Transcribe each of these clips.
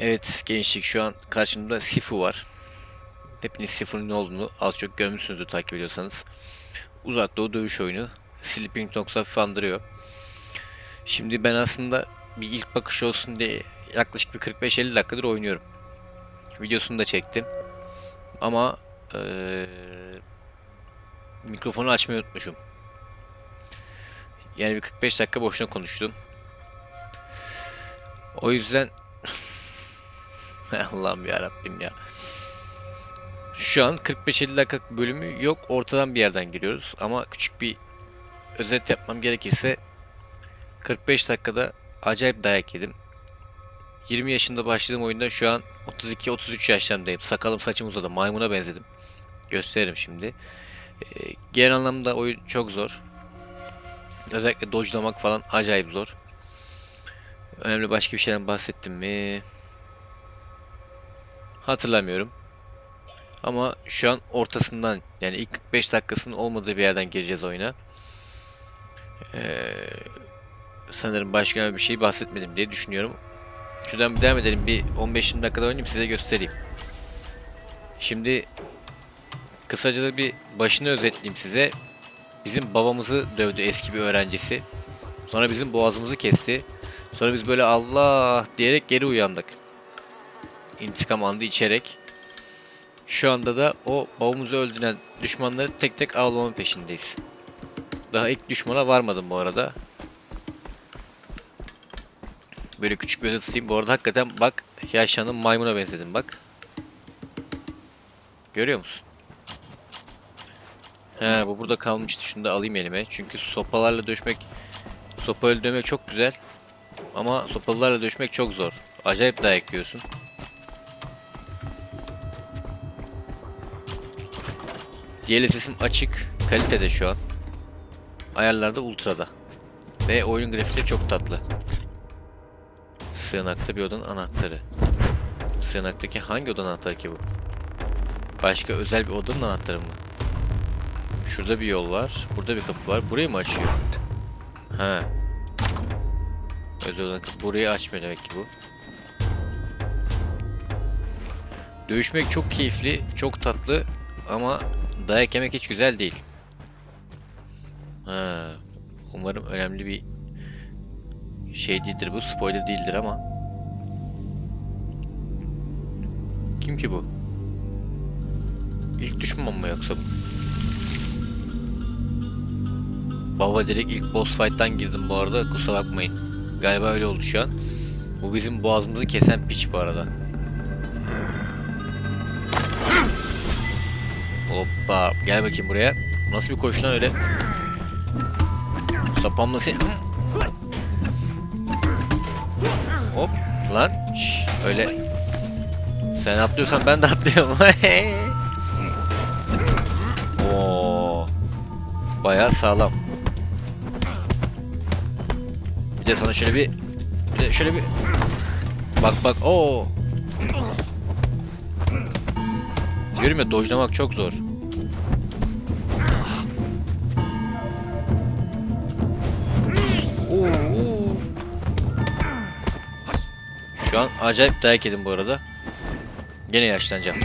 Evet gençlik şu an karşımda Sifu var. Hepiniz Sifu'nun ne olduğunu az çok görmüşsünüzdür takip ediyorsanız. Uzak doğu dövüş oyunu. Sleeping Dogs'a hafif andırıyor. Şimdi ben aslında bir ilk bakış olsun diye yaklaşık bir 45-50 dakikadır oynuyorum. Videosunu da çektim. Ama eee, mikrofonu açmayı unutmuşum. Yani bir 45 dakika boşuna konuştum. O yüzden Allah'ım ya Rabbim ya. Şu an 45-50 dakika bölümü yok. Ortadan bir yerden giriyoruz. Ama küçük bir özet yapmam gerekirse 45 dakikada acayip dayak yedim. 20 yaşında başladığım oyunda şu an 32-33 yaşlarındayım. Sakalım saçım uzadı. Maymuna benzedim. Gösteririm şimdi. Ee, genel anlamda oyun çok zor. Özellikle dodge'lamak falan acayip zor. Önemli başka bir şeyden bahsettim mi? Hatırlamıyorum. Ama şu an ortasından yani ilk 45 dakikasının olmadığı bir yerden gireceğiz oyuna. Ee, sanırım başka bir şey bahsetmedim diye düşünüyorum. Şuradan bir devam edelim. Bir 15-20 dakikada oynayayım size göstereyim. Şimdi kısaca da bir başını özetleyeyim size. Bizim babamızı dövdü eski bir öğrencisi. Sonra bizim boğazımızı kesti. Sonra biz böyle Allah diyerek geri uyandık. İntikam andı içerek. Şu anda da o babamızı öldüren düşmanları tek tek avlamanın peşindeyiz. Daha ilk düşmana varmadım bu arada. Böyle küçük bir özet tutayım. Bu arada hakikaten bak yaşlandığım maymuna benzedim bak. Görüyor musun? He bu burada kalmıştı. Şunu da alayım elime. Çünkü sopalarla döşmek Sopayla dövmek çok güzel. Ama sopalarla dövüşmek çok zor. Acayip dayak yiyorsun. DLSS'im açık. Kalitede şu an. Ayarlarda ultrada. Ve oyun grafikleri çok tatlı. Sığınakta bir odanın anahtarı. Sığınaktaki hangi odanın anahtarı ki bu? Başka özel bir odanın anahtarı mı? Şurada bir yol var. Burada bir kapı var. Burayı mı açıyor? Ha. Özel olan kapı. Burayı açmıyor demek ki bu. Dövüşmek çok keyifli, çok tatlı ama dayak yemek hiç güzel değil. Ha. Umarım önemli bir şey değildir bu. Spoiler değildir ama. Kim ki bu? İlk düşman mı yoksa bu? Baba direkt ilk boss fight'tan girdim bu arada. Kusura bakmayın. Galiba öyle oldu şu an. Bu bizim boğazımızı kesen piç bu arada. Hoppa. Gel bakayım buraya. Nasıl bir koşun lan öyle? Sapamla seni... Hop. Lan. Şş, öyle. Sen atlıyorsan ben de atlıyorum. Oo. Bayağı sağlam. Bir de sana şöyle bir bir de şöyle bir bak bak o. Diyorum ya dojlamak çok zor. Şu an acayip dayak yedim bu arada. Gene yaşlanacağım.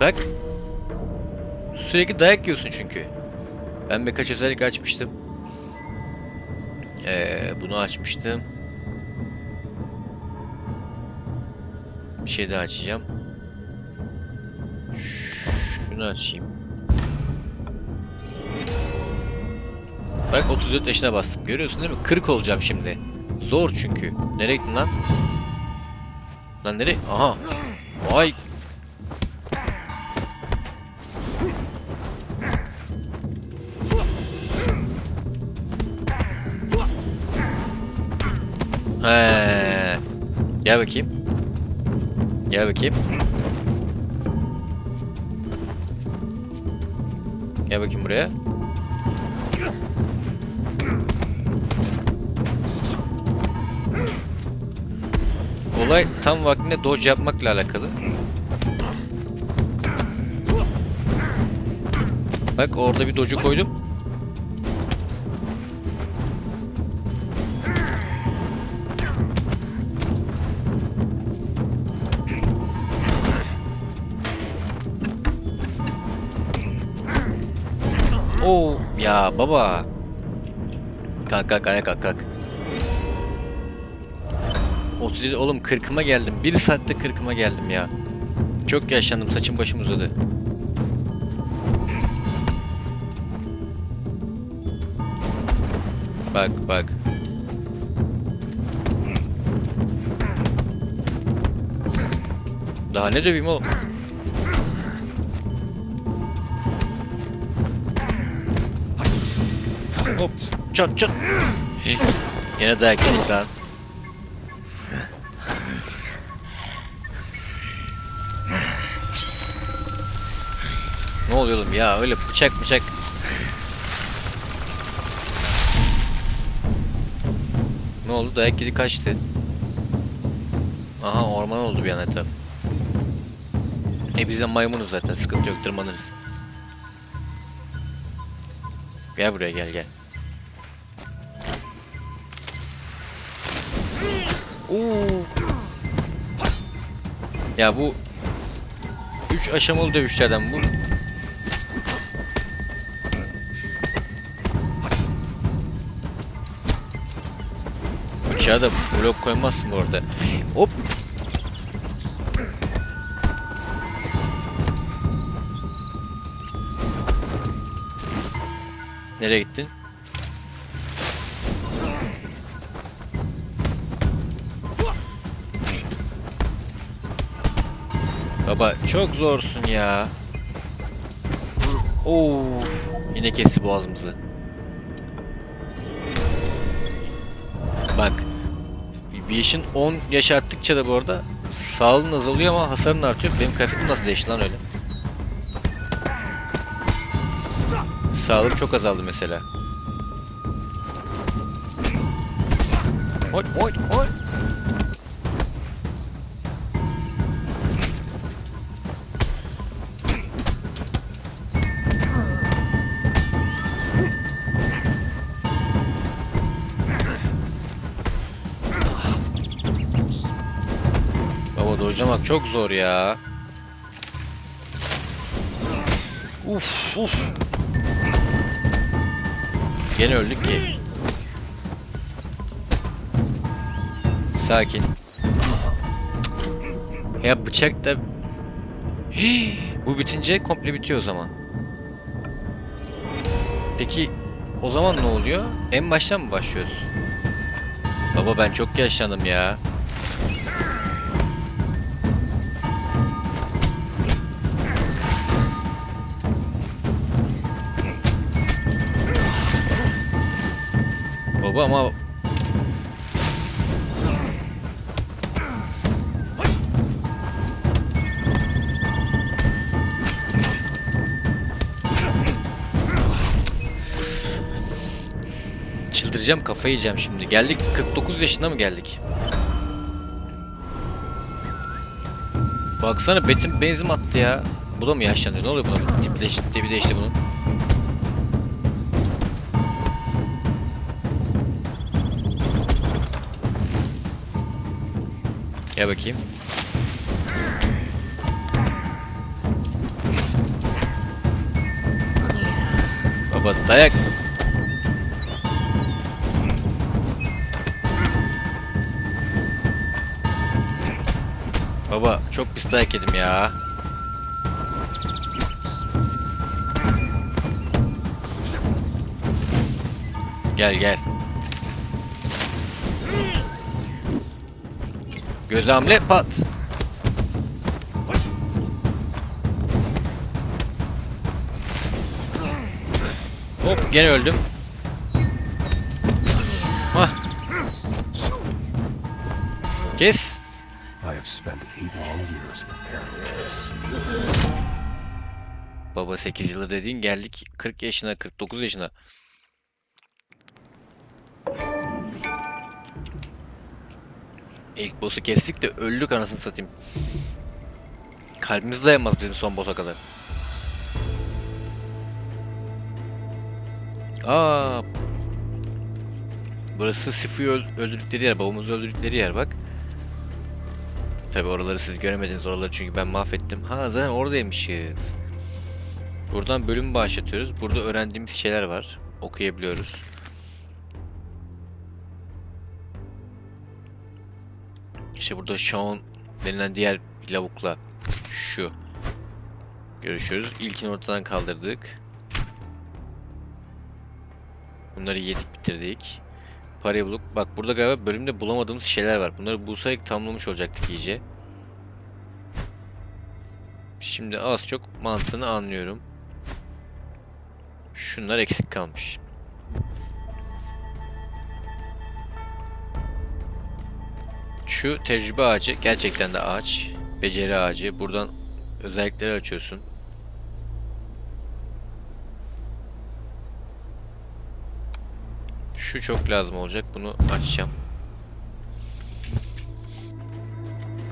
Bak. Sürekli dayak yiyorsun çünkü. Ben birkaç özellik açmıştım. Ee, bunu açmıştım. Bir şey daha açacağım. Şunu açayım. Bak 34 yaşına bastım. Görüyorsun değil mi? 40 olacağım şimdi. Zor çünkü. Nereye gittin lan? Lan nereye? Aha. Vay Gel bakayım. Gel bakayım. Gel bakayım buraya. Olay tam vaktinde dodge yapmakla alakalı. Bak orada bir dodge'u koydum. Oo ya baba. Kalk kalk ayağa kalk kalk. 37 oğlum 40'ıma geldim. 1 saatte 40'ıma geldim ya. Çok yaşlandım saçım başım uzadı. Bak bak. Daha ne döveyim oğlum? Hop çat çat. Yine dayak yedik lan. Ne oluyor oğlum ya öyle bıçak bıçak. Ne oldu dayak yedi kaçtı. Aha orman oldu bir an etraf. E biz de maymunuz zaten sıkıntı yok tırmanırız. Gel buraya gel gel. Oo. Ya bu 3 aşamalı dövüşlerden bu. Bıçağa da blok koymazsın bu arada. Hop. Nereye gittin? Baba çok zorsun ya. Oo, yine kesti boğazımızı. Bak. Bir yaşın 10 yaş arttıkça da bu arada sağlığın azalıyor ama hasarın artıyor. Benim kıyafetim nasıl değişti lan öyle? Sağlığım çok azaldı mesela. Oy oy oy. Dojlamak çok zor ya. Uf uf. Gene öldük ki. Sakin. Ya bıçak da... Hii, Bu bitince komple bitiyor o zaman. Peki o zaman ne oluyor? En baştan mı başlıyoruz? Baba ben çok yaşlandım ya. Baba ama Çıldıracağım kafayı yiyeceğim şimdi. Geldik 49 yaşına mı geldik? Baksana betim benzin attı ya. Bu da mı yaşlanıyor? Ne oluyor buna? Tipi değişti, tipi değişti bunun. Gel bakayım. Baba dayak. Baba çok pis dayak yedim ya. Gel gel. Göz hamle pat. Hop gene öldüm. Hah. Kes. I have spent eight long years preparing for this. Baba 8 yılı dediğin geldik 40 yaşına 49 yaşına. İlk boss'u kestik de öldük anasını satayım. Kalbimiz dayanmaz bizim son boss'a kadar. Aa. Burası Sifu'yu öl- öldürdükleri yer, babamızı öldürdükleri yer bak. Tabi oraları siz göremediniz oraları çünkü ben mahvettim. Ha zaten oradaymışız. Buradan bölüm başlatıyoruz. Burada öğrendiğimiz şeyler var. Okuyabiliyoruz. İşte burada Sean denilen diğer lavukla şu görüşüyoruz. İlkini ortadan kaldırdık. Bunları yedik bitirdik. Parayı bulduk. Bak burada galiba bölümde bulamadığımız şeyler var. Bunları bulsaydık tamamlamış olacaktık iyice. Şimdi az çok mantığını anlıyorum. Şunlar eksik kalmış. Şu tecrübe ağacı gerçekten de ağaç. Beceri ağacı. Buradan özellikleri açıyorsun. Şu çok lazım olacak. Bunu açacağım.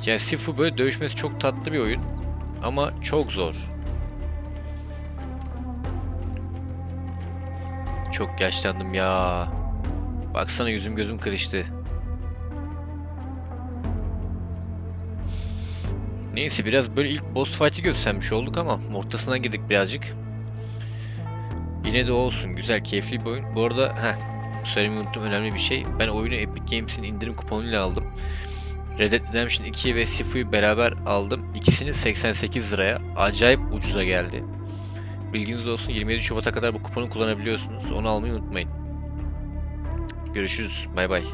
Ya Sifu böyle dövüşmesi çok tatlı bir oyun. Ama çok zor. Çok yaşlandım ya. Baksana yüzüm gözüm kırıştı. Neyse biraz böyle ilk boss fight'i göstermiş olduk ama ortasına girdik birazcık. Yine de olsun. Güzel, keyifli bir oyun. Bu arada heh, söylemeyi unuttum önemli bir şey. Ben oyunu Epic Games'in indirim kuponuyla aldım. Red Dead Redemption 2 ve Sifu'yu beraber aldım. İkisini 88 liraya. Acayip ucuza geldi. Bilginiz olsun 27 Şubat'a kadar bu kuponu kullanabiliyorsunuz. Onu almayı unutmayın. Görüşürüz. Bay bay.